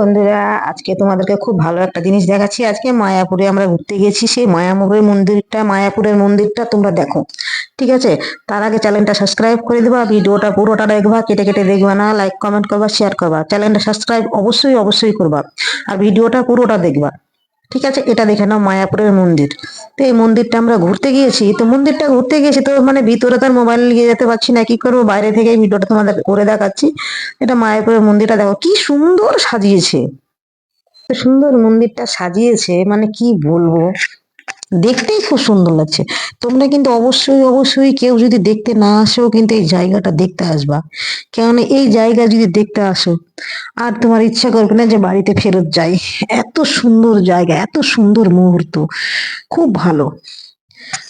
বন্ধুরা, আজকে তোমাদেরকে খুব ভালো একটা জিনিস দেখাচ্ছি। আজকে মায়াপুরে আমরা ঘুরতে গেছি সেই মায়াপুরের মন্দিরটা মায়াপুরের মন্দিরটা তোমরা দেখো, ঠিক আছে? তার আগে চ্যানেলটা সাবস্ক্রাইব করে দেবা, ভিডিওটা পুরোটা দেখবা, কেটে কেটে দেখবা, না লাইক কমেন্ট করবা শেয়ার করবা। চ্যানেলটা সাবস্ক্রাইব অবশ্যই অবশ্যই করবা, আর ভিডিওটা পুরোটা দেখবা। ঠিক আছে? এটা দেখে নাও, মায়াপুরের মন্দির। তো এই মন্দিরটা আমরা ঘুরতে গিয়েছি। তো মন্দিরটা ঘুরতে গিয়েছি তো মানে ভিতরে তার মোবাইল নিয়ে যেতে পারছি না, কি করব? বাইরে থেকে ভিডিওটা তোমাদের করে দেখাচ্ছি। এটা মায়াপুরের মন্দিরটা দেখো, কি সুন্দর সাজিয়েছে। সুন্দর মন্দিরটা সাজিয়েছে মানে কি বলব? দেখতেই খুব সুন্দর লাগছে। তোমরা কিন্তু অবশ্যই অবশ্যই কেউ যদি দেখতে না আসেও কিন্তু এই জায়গাটা দেখতে আসবা। কেননা এই জায়গা যদি দেখতে আসো, আর তোমার ইচ্ছা করবে না যে বাড়িতে ফেরত যাই। এত সুন্দর জায়গা, এত সুন্দর মুহূর্ত, খুব ভালো।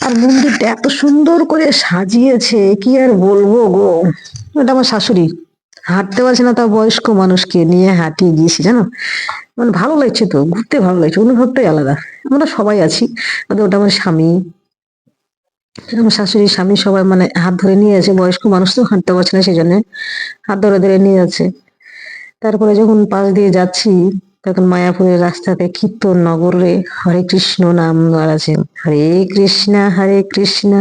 আর মন্দিরটা এত সুন্দর করে সাজিয়েছে, কি আর বলব গো? এটা আমার শাশুড়ি। হাঁটতে পারছে না তার বয়স্ক মানুষকে নিয়ে হাঁটিয়ে গিয়েছি, জানো? মানে ভালো লাগছে তো, ঘুরতে ভালো লাগছে, অনুভবটাই আলাদা। আমরা সবাই আছি, ওটা আমার স্বামী। আমার শাশুড়ি, স্বামী সবাই মানে হাত ধরে নিয়ে আছে, বয়স্ক মানুষ তো হাঁটতে পারছে না সেই জন্য হাত ধরে ধরে নিয়ে যাচ্ছে। তারপরে যখন পাশ দিয়ে যাচ্ছি, তখন মায়াপুরের রাস্তাতে কীর্তন নগরে হরে কৃষ্ণ নাম আছে, হরে কৃষ্ণা হরে কৃষ্ণা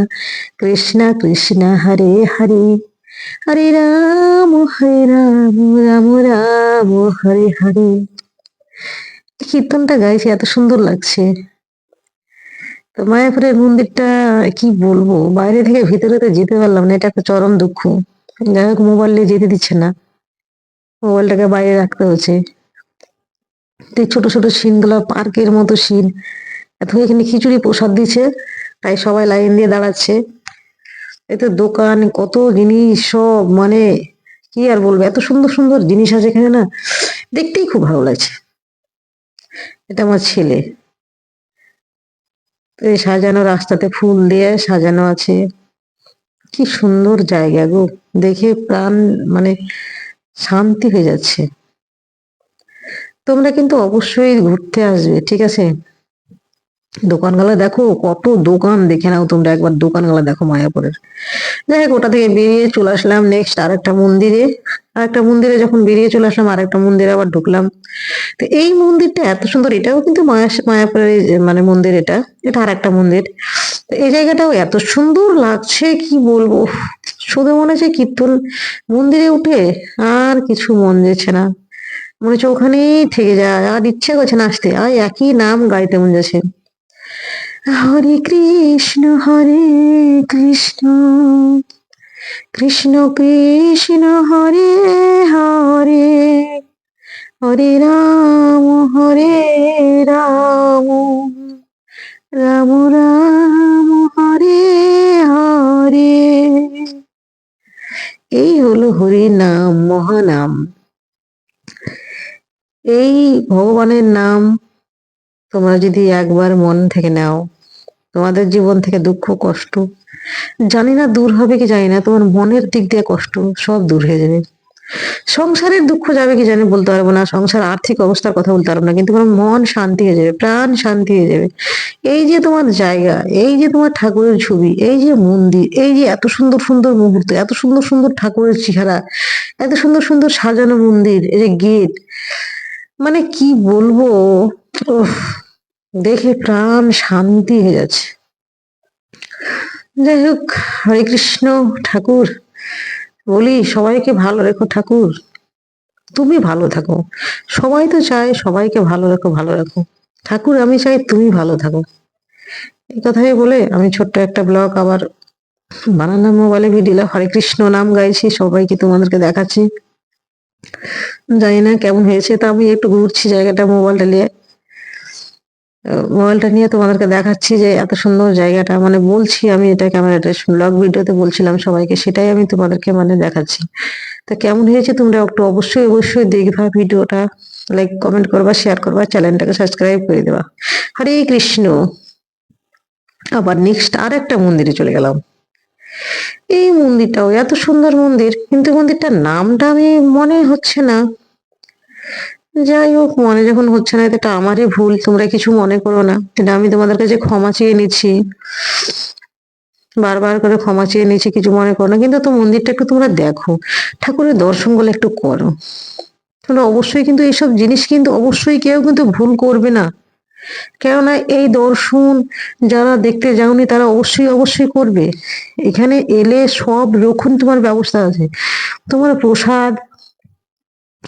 কৃষ্ণা কৃষ্ণা, হরে হরে। হরে রাম হরে রাম রাম রাম, হরে হরে। কীর্তনটা গাইছে এত সুন্দর লাগছে। তো মায়াপুরের মন্দিরটা কি বলব? বাইরে থেকে ভিতরে তো যেতে পারলাম না, এটা একটা চরম দুঃখ। যাই হোক মোবাইল নিয়ে যেতে দিচ্ছে না। মোবাইলটাকে বাইরে রাখতে হচ্ছে। ছোট ছোট সিনগুলো পার্কের মতো সিন। এত এখানে খিচুড়ি প্রসাদ দিচ্ছে, তাই সবাই লাইন দিয়ে দাঁড়াচ্ছে। এই তো দোকান, কত জিনিস সব মানে কি আর বলব, এত সুন্দর সুন্দর জিনিস আছে এখানে না, দেখতেই খুব ভালো লাগছে। এটা আমার ছেলে। তো এই সাজানো রাস্তাতে ফুল দিয়ে সাজানো আছে। কি সুন্দর জায়গা গো, দেখে প্রাণ মানে শান্তি হয়ে যাচ্ছে। তোমরা কিন্তু অবশ্যই ঘুরতে আসবে, ঠিক আছে? দোকানগুলো দেখো কত দোকান, দেখে নাও তোমরা একবার দোকানগুলো দেখো মায়াপুরের। যাই হোক, ওটা থেকে বেরিয়ে চলে আসলাম নেক্সট আরেকটা মন্দিরে। আরেকটা মন্দিরে যখন বেরিয়ে চলে আসলাম, আরেকটা মন্দিরে আবার ঢুকলাম। তো এই মন্দিরটা এত সুন্দর, এটাও কিন্তু মায়া মায়াপুরের মানে মন্দির এটা এটা আরেকটা মন্দির। তো এই জায়গাটাও এত সুন্দর লাগছে, কি বলব? শুধু মনে হচ্ছে কীর্তন মন্দিরে উঠে আর কিছু মন যাচ্ছে না। মনে হচ্ছে ওখানেই থেকে যায়, আর ইচ্ছে করছে না আসতে। আর একই নাম গাইতে মন যাচ্ছে হরে কৃষ্ণ হরে কৃষ্ণ। কৃষ্ণ কৃষ্ণ, হরে হরে। হরে রাম হরে রাম। রাম রাম, হরে হরে। এই হলো হরি নাম, মহানাম। এই ভগবানের নাম তোমরা যদি একবার মন থেকে নাও, তোমাদের জীবন থেকে দুঃখ, কষ্ট, জানি না দূর হবে কি জানি না, তোমার মনের দিক দিয়ে কষ্ট, সব দূর হয়ে যাবে। সংসারের দুঃখ যাবে কি জানি বলতে পারব না, সংসার আর্থিক অবস্থার কথা বলতে পারব না, কিন্তু তোমার মন শান্তি হয়ে যাবে, প্রাণ শান্তি হয়ে যাবে। এই যে তোমার জায়গা, এই যে তোমার ঠাকুরের ছবি, এই যে মন্দির, এই যে এত সুন্দর সুন্দর মুহূর্ত, এত সুন্দর সুন্দর ঠাকুরের চেহারা, এত সুন্দর সুন্দর সাজানো মন্দির, এই যে গেট মানে কি বলব দেখে প্রাণ শান্তি হয়ে যাচ্ছে। যাই হোক, হরে কৃষ্ণ, ঠাকুর, বলি সবাইকে ভালো রেখো ঠাকুর। তুমি ভালো থাকো। সবাই তো চায় সবাইকে ভালো রেখো, ভালো রাখো। ঠাকুর, আমি চাই তুমি ভালো থাকো। এই কথাই বলে আমি ছোট্ট একটা ব্লগ আবার বানালাম মোবাইলে ভিডিও হরে কৃষ্ণ নাম গাইছি, সবাইকে তোমাদেরকে দেখাচ্ছি। জানি না কেমন হয়েছে, তা আমি একটু ঘুরছি জায়গাটা মোবাইলটা নিয়ে। মোবাইলটা নিয়ে তোমাদেরকে দেখাচ্ছি যে এত সুন্দর জায়গাটা। মানে বলছি আমি এটা ক্যামেরাটা ব্লগ ভিডিওতে বলছিলাম সবাইকে, সেটাই আমি তোমাদেরকে মানে দেখাচ্ছি। তা কেমন হয়েছে তোমরা একটু অবশ্যই অবশ্যই দেখবা ভিডিওটা। লাইক কমেন্ট করবা শেয়ার করবা, চ্যানেলটাকে সাবস্ক্রাইব করে দেবা। হরে কৃষ্ণ। আবার নেক্সট আর একটা মন্দিরে চলে গেলাম। এই মন্দিরটাও এত সুন্দর মন্দির, কিন্তু মন্দিরটার নামটা আমি, মনে হচ্ছে না। যাই হোক মনে যখন হচ্ছে না, এটা আমারই ভুল, তোমরা কিছু মনে করো না। এটা আমি তোমাদের কাছে ক্ষমা চেয়ে নিচ্ছি। বারবার করে ক্ষমা চেয়ে নিচ্ছি, কিছু মনে করো না। কিন্তু তো মন্দিরটা একটু তোমরা দেখো, ঠাকুরের দর্শনগুলো একটু করো। তোমরা অবশ্যই কিন্তু এইসব জিনিস কিন্তু অবশ্যই কেউ কিন্তু ভুল করবে না। কেননা এই দর্শন যারা দেখতে যাওনি, তারা অবশ্যই অবশ্যই করবে। এখানে এলে সব রকম তোমার ব্যবস্থা আছে। তোমার প্রসাদ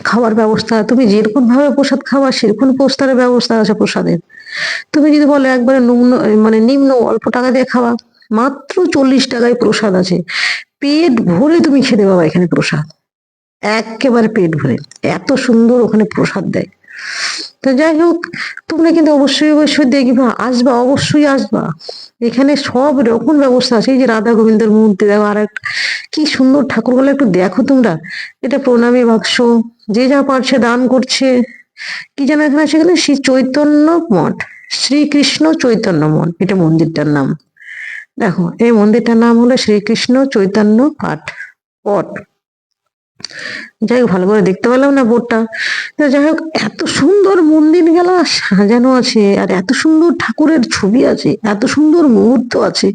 খাওয়ার ব্যবস্থা, তুমি যেরকম ভাবে প্রসাদ খাওয়া সেরকম প্রস্তারের ব্যবস্থা আছে প্রসাদের। তুমি যদি বলো একবারে নিম্ন মানে নিম্ন অল্প টাকা দিয়ে খাওয়া, মাত্র চল্লিশ টাকায় প্রসাদ আছে। পেট ভরে তুমি খেতে পাবা এখানে প্রসাদ। একেবারে পেট ভরে। এত সুন্দর ওখানে প্রসাদ দেয়। তো যাই হোক, তোমরা কিন্তু অবশ্যই অবশ্যই দেখবা, আসবা, অবশ্যই আসবা। এখানে সব রকম ব্যবস্থা আছে। এই যে রাধা গোবিন্দের মূর্তি দেখো আর একটা কি সুন্দর ঠাকুরগুলো একটু দেখো তোমরা। এটা প্রণামী বাক্স। যে যা পারছে দান করছে। কি যেন এখানে এখানে শ্রী চৈতন্য মঠ। শ্রীকৃষ্ণ চৈতন্য মঠ। এটা মন্দিরটার নাম। দেখো, এই মন্দিরটার নাম হলো শ্রীকৃষ্ণ চৈতন্য পাঠ পট। যাই হোক, ভালো করে দেখতে পেলাম না বোর্ডটা। তো যাই হোক, এত সুন্দর মন্দির গেলা সাজানো আছে আর এত সুন্দর ঠাকুরের ছবি আছে। এত সুন্দর মুহূর্ত আছে।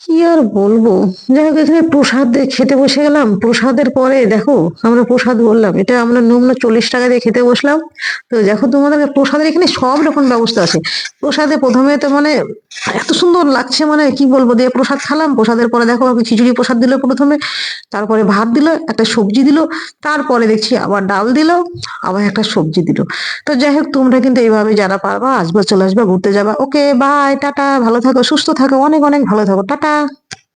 কি আর বলব? যাই হোক, এখানে প্রসাদ খেতে বসে গেলাম। প্রসাদের পরে, দেখো, আমরা প্রসাদ বললাম। এটা আমরা নিম্ন চল্লিশ টাকা দিয়ে খেতে বসলাম। তো দেখো তোমাদের প্রসাদের এখানে সব রকম ব্যবস্থা আছে। প্রসাদে প্রথমে তো মানে এত সুন্দর লাগছে মানে কি বলব, দিয়ে প্রসাদ খেলাম, প্রসাদের পরে দেখো খিচুড়ি প্রসাদ দিল প্রথমে, তারপরে ভাত দিল, একটা সবজি দিল, তারপরে দেখছি আবার ডাল দিল, আবার একটা সবজি দিল। তো যাই হোক, তোমরা কিন্তু এইভাবে যারা পারবা, আসবা চলে আসবা, ঘুরতে যাবা। ওকে বাই টাটা, ভালো থাকো, সুস্থ থাকো, অনেক অনেক ভালো থাকো, টাটা।